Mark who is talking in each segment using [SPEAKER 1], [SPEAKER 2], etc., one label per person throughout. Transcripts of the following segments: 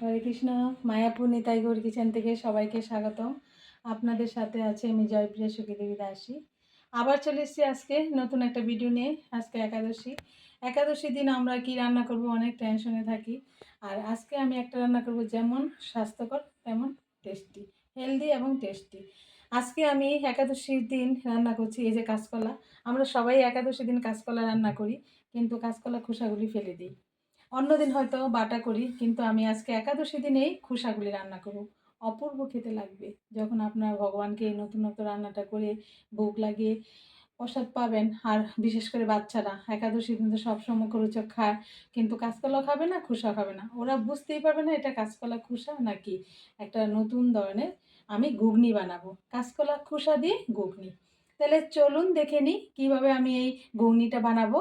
[SPEAKER 1] হরে Krishna, Mayapur Nitai Gaur kitchen থেকে সবাইকে স্বাগতম। আপনাদের সাথে আছে আমি জয়প্রিয়া সুখীদেবী দাসী। আবার চলে এসেছি আজকে নতুন একটা ভিডিও নিয়ে, আজকে একাদশী। একাদশী দিন আমরা কি রান্না করব অনেক টেনশনে থাকি। আর আজকে আমি একটা রান্না করব যেমন স্বাস্থ্যকর, তেমন টেস্টি হেলদি এবং টেস্টি আজকে আমি একাদশীর দিন রান্না করছি, এই যে কাঁচকলা। আমরা সবাই একাদশী দিন কাঁচকলা রান্না করি, কিন্তু কাঁচকলা খোসাগুলি ফেলে দিই। অন্যদিন হয়তো বাটা করি, কিন্তু আমি আজকে একাদশী দিনেই খোসাগুলি রান্না করব। অপূর্ব খেতে লাগবে যখন আপনার ভগবানকে এই নতুন নতুন রান্নাটা করে ভোগ লাগিয়ে প্রসাদ পাবেন। আর বিশেষ করে বাচ্চারা, একাদশী দিন তো সবসময় রুচক খায়, কিন্তু কাঁচকলা খাবে না, খোসা খাবে না। ওরা বুঝতেই পারবে না এটা কাঁচকলা, খোসা নাকি একটা নতুন ধরনের আমি ঘুগনি বানাবো। কাঁচকলা, খোসা দিয়ে ঘুগনি। তাহলে চলুন দেখে নিই কীভাবে আমি এই ঘুগনিটা বানাবো।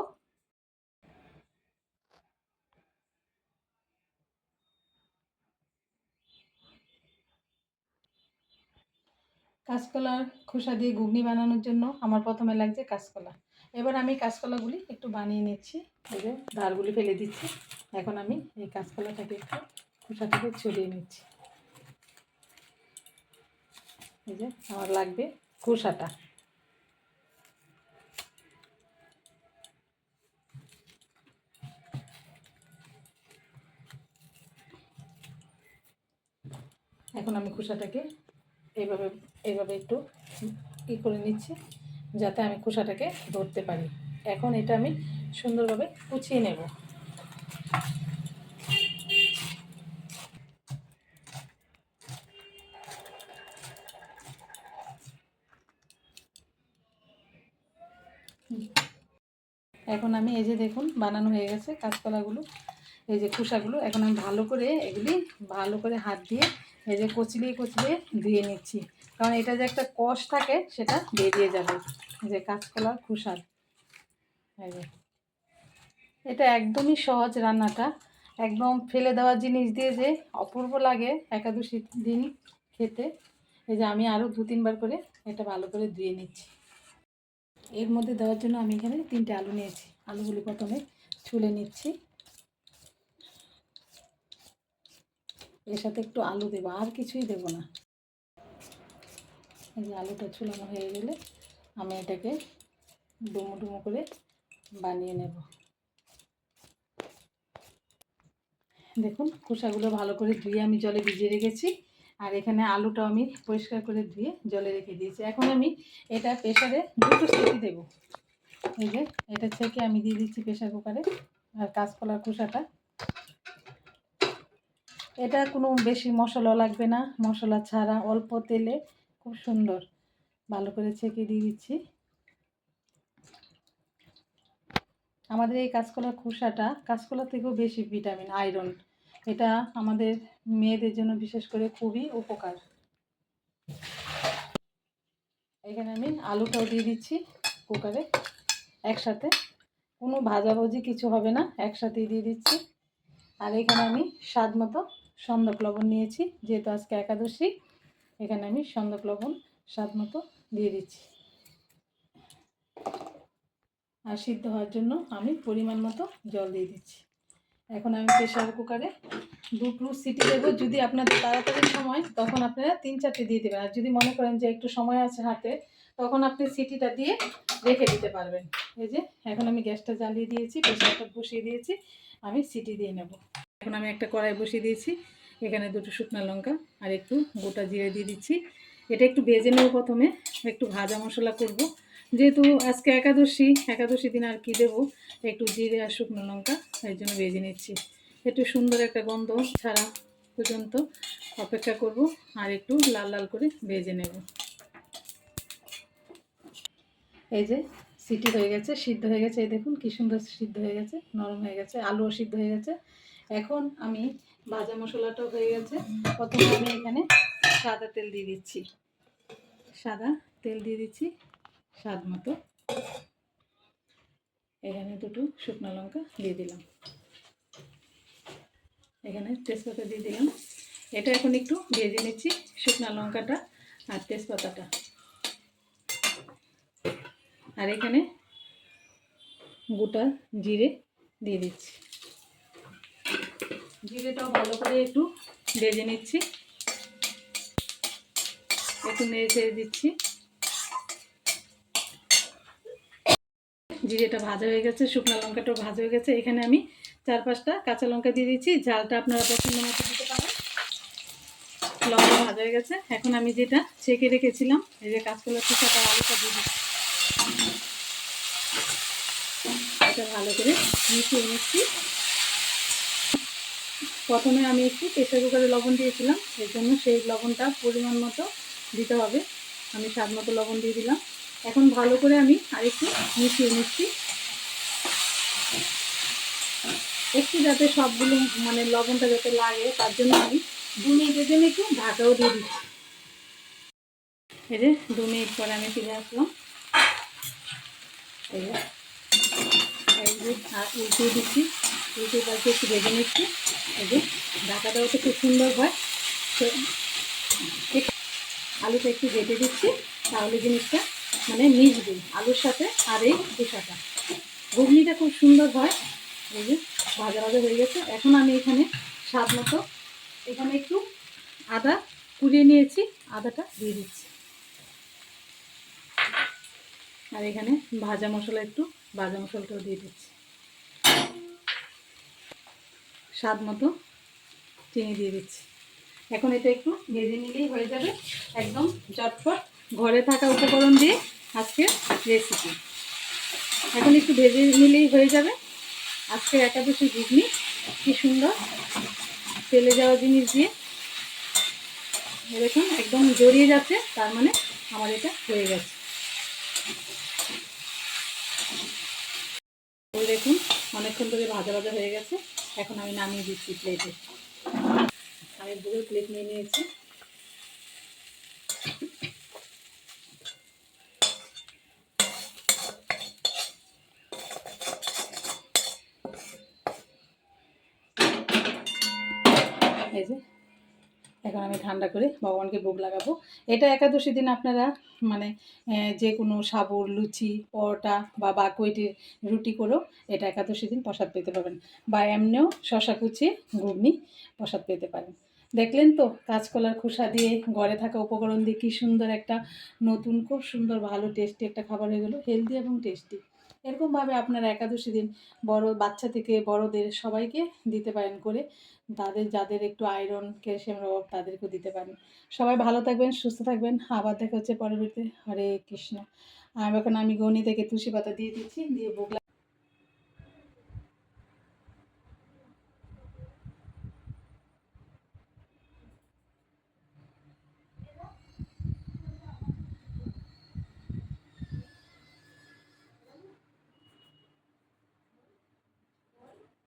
[SPEAKER 1] কাঁচকলার খোসা দিয়ে ঘুগনি বানানোর জন্য আমার প্রথমে লাগছে কাঁচকলা। এবার আমি কাঁচকলাগুলি একটু বানিয়ে নিচ্ছি। এই যে ধারগুলি ফেলে দিচ্ছি। এখন আমি এই কাঁচকলাটাকে একটু খোসা থেকে ছড়িয়ে নিচ্ছি। এই যে আমার লাগবে খোসাটা। এখন আমি খোসাটাকে এইভাবে এইভাবে একটু ই করে নিচ্ছি যাতে আমি খোসাটাকে ধরতে পারি। এখন এটা আমি সুন্দরভাবে কুচিয়ে নেব। এখন আমি এই যে দেখুন, বানানো হয়ে গেছে কাঁচকলাগুলো, এই যে খোসাগুলো। এখন আমি ভালো করে এগুলি ভালো করে হাত দিয়ে এই যে কচলিয়ে কচলিয়ে ধুয়ে নিচ্ছি। কারণ এটা যে একটা কষ থাকে, সেটা বেরিয়ে যাবে। যে কাঁচকলার এই যে। এটা একদমই সহজ রান্নাটা। একদম ফেলে দেওয়া জিনিস দিয়ে যে অপূর্ব লাগে একাদশী দিন খেতে। এই যে আমি আরও দু তিনবার করে এটা ভালো করে ধুয়ে নিচ্ছি। এর মধ্যে দেওয়ার জন্য আমি এখানে তিনটে আলু নিয়েছি। আলুগুলি প্রথমে ছুলে নিচ্ছি। এর সাথে একটু আলু দেবো, আর কিছুই দেবো না। এই যে আলুটা ছুলানো হয়ে গেলে আমি এটাকে ডুমো ডুমো করে বানিয়ে নেব। দেখুন, খোসাগুলো ভালো করে ধুয়ে আমি জলে ভিজিয়ে রেখেছি, আর এখানে আলুটা আমি পরিষ্কার করে ধুয়ে জলে রেখে দিয়েছি। এখন আমি এটা প্রেশারে দুটো সিটি দেবো। এই যে, এটা থেকে আমি দিয়ে দিচ্ছি প্রেশার কুকারে, আর কাঁচকলার খোসাটা। এটা কোনো বেশি মশলা লাগবে না। মশলা ছাড়া অল্প তেলে খুব সুন্দর। ভালো করে ছেঁকে দিয়ে দিচ্ছি। আমাদের এই কাঁচকলার খোসাটা, কাঁচকলা থেকেও বেশি ভিটামিন, আয়রন। এটা আমাদের মেয়েদের জন্য বিশেষ করে খুবই উপকার। এখানে আমি আলুটাও দিয়ে দিচ্ছি কুকারে একসাথে। কোনো ভাজাভুজি কিছু হবে না, একসাথেই দিয়ে দিচ্ছি। আর এখানে আমি স্বাদ মতো সন্দক লবণ নিয়েছি, যেহেতু আজকে একাদশী, এখানে আমি সন্দক লবণ স্বাদ মতো দিয়ে দিচ্ছি। আর সিদ্ধ হওয়ার জন্য আমি পরিমাণ মতো জল দিয়ে দিচ্ছি। এখন আমি প্রেশার কুকারে দুটো সিটি দেবো। যদি আপনাদের তাড়াতাড়ি সময়, তখন আপনারা তিন চারটে দিয়ে দেবেন। আর যদি মনে করেন যে একটু সময় আছে হাতে, তখন আপনি সিটিটা দিয়ে রেখে দিতে পারবেন। এই যে, এখন আমি গ্যাসটা জ্বালিয়ে দিয়েছি প্রেশারটা বসিয়ে দিয়েছি, আমি সিটি দিয়ে নেব। এখন আমি একটা কড়াই বসিয়ে দিয়েছি। এখানে দুটো শুকনো লঙ্কা আর একটু গোটা জিরে দিয়ে দিচ্ছি। এটা একটু ভেজে নেব প্রথমে, একটু ভাজা মশলা করব। যেহেতু আজকে একাদশী একাদশী দিন আর কি দেবো? একটু জিরে আর শুকনো লঙ্কা এর জন্য ভেজে নিচ্ছি। একটু সুন্দর একটা গন্ধ ছাড়া পর্যন্ত অপেক্ষা করব আর একটু লাল লাল করে ভেজে নেব। এই যে সিটি হয়ে গেছে, সিদ্ধ হয়ে গেছে। এই দেখুন কী সুন্দর সিদ্ধ হয়ে গেছে, নরম হয়ে গেছে, আলুও সিদ্ধ হয়ে গেছে। এখন আমি ভাজা মশলাটাও হয়ে গেছে। প্রথমে আমি এখানে সাদা তেল দিয়ে দিচ্ছি। সাদা তেল দিয়ে দিচ্ছি স্বাদ মতো। এখানে দুটো শুকনো লঙ্কা দিয়ে দিলাম। এখানে তেজপাতা দিয়ে দিলাম। এটা এখন একটু ভেজে নিচ্ছি শুকনো লঙ্কাটা আর তেজপাতাটা। আর এখানে গোটা জিরে দিয়ে দিচ্ছি। জিরেটাও ভালো করে একটু ভেজে নিচ্ছি। একটু নেড়ে চেড়ে দিচ্ছি। জিরেটা ভাজা হয়ে গেছে, শুকনো লঙ্কাটাও ভাজা হয়ে গেছে। এখানে আমি চার পাঁচটা কাঁচা লঙ্কা দিয়ে দিচ্ছি, ঝালটা আপনারা পছন্দ মতো দিতে পারেন। লঙ্কা ভাজা হয়ে গেছে। এখন আমি যেটা ছেঁকে রেখেছিলাম, এই যে কাঁচকলার খোসাটা আলুটা দিয়ে দিচ্ছি। ভালো করে মিশিয়ে নিচ্ছি। প্রথমে আমি একটু প্রেসার কুকারে লবণ দিয়েছিলাম, এর জন্য সেই লবণটা পরিমাণ মতো দিতে হবে। আমি স্বাদ মতো লবণ দিয়ে দিলাম। এখন ভালো করে আমি আরেকটু মিশিয়ে নিচ্ছি। একটু যাতে সবগুলো মানে লবণটা যাতে লাগে, তার জন্য আমি দু মিনিটের জন্য একটু ঢাকাও দিয়ে দিচ্ছি। এই যে দু মিনিট পরে আমি ফিরে আসলাম। এই যে উল্টিয়ে দিচ্ছি, উল্টে পাল্টে একটু ভেজে নিচ্ছি। এই যে তো খুব সুন্দর হয়। তো আলুটা একটু ভেজে দিচ্ছি, তাহলে জিনিসটা মানে মিশবে আলুর সাথে আর এই খোসাটা। ঘুগনিটা খুব সুন্দর হয়। এই যে ভাজা ভাজা হয়ে গেছে। এখন আমি এখানে স্বাদ মতো এখানে একটু আদা কুড়িয়ে নিয়েছি, আদাটা দিয়ে দিচ্ছি। আর এখানে ভাজা মশলা একটু ভাজা মশলাটাও দিয়ে দিচ্ছি। স্বাদ মতো চিনি দিয়ে দিচ্ছি। এখন এটা একটু ভেজে নিলেই হয়ে যাবে একদম চটপট ঘরে থাকা উপকরণ দিয়ে আজকে রেসিপি এখন একটু ভেজে নিলেই হয়ে যাবে। আজকে একাদশী ঘুগনি, কি সুন্দর তেলে যাওয়া জিনিস দিয়ে। দেখুন, একদম জড়িয়ে যাচ্ছে, তার মানে আমার এটা হয়ে গেছে। দেখুন, অনেকক্ষণ ধরে ভাজা ভাজা হয়ে গেছে। এখন আমি নামিয়ে দিচ্ছি প্লেটে আমি পুরো প্লেট নিয়ে নিয়েছি। এখন আমি ঠান্ডা করে ভগবানকে ভোগ লাগাবো। এটা একাদশী দিন আপনারা মানে যে কোনো সাবুর লুচি, পরোটা বা বাকুইটির রুটি করেও এটা একাদশী দিন প্রসাদ পেতে পারেন বা এমনিও শশা কুচিয়ে ঘুগনি প্রসাদ পেতে পারেন। দেখলেন তো কাঁচকলার খোসা দিয়ে ঘরে থাকা উপকরণ দিয়ে কী সুন্দর একটা নতুন, খুব সুন্দর ভালো, টেস্টি একটা খাবার হয়ে গেলো হেলদি এবং টেস্টি এরকমভাবে আপনারা একাদশী দিন বড় বাচ্চা থেকে বড়দের সবাইকে দিতে পারেন করে। তাদের, যাদের একটু আয়রন ক্যালসিয়াম রব তাদেরকেও দিতে পারেন। সবাই ভালো থাকবেন, সুস্থ থাকবেন। আবার দেখা হচ্ছে পরবর্তীতে হরে কৃষ্ণ। আর এখন আমি গণি থেকে তুলসী পাতা দিয়ে দিচ্ছি, দিয়ে ভোগ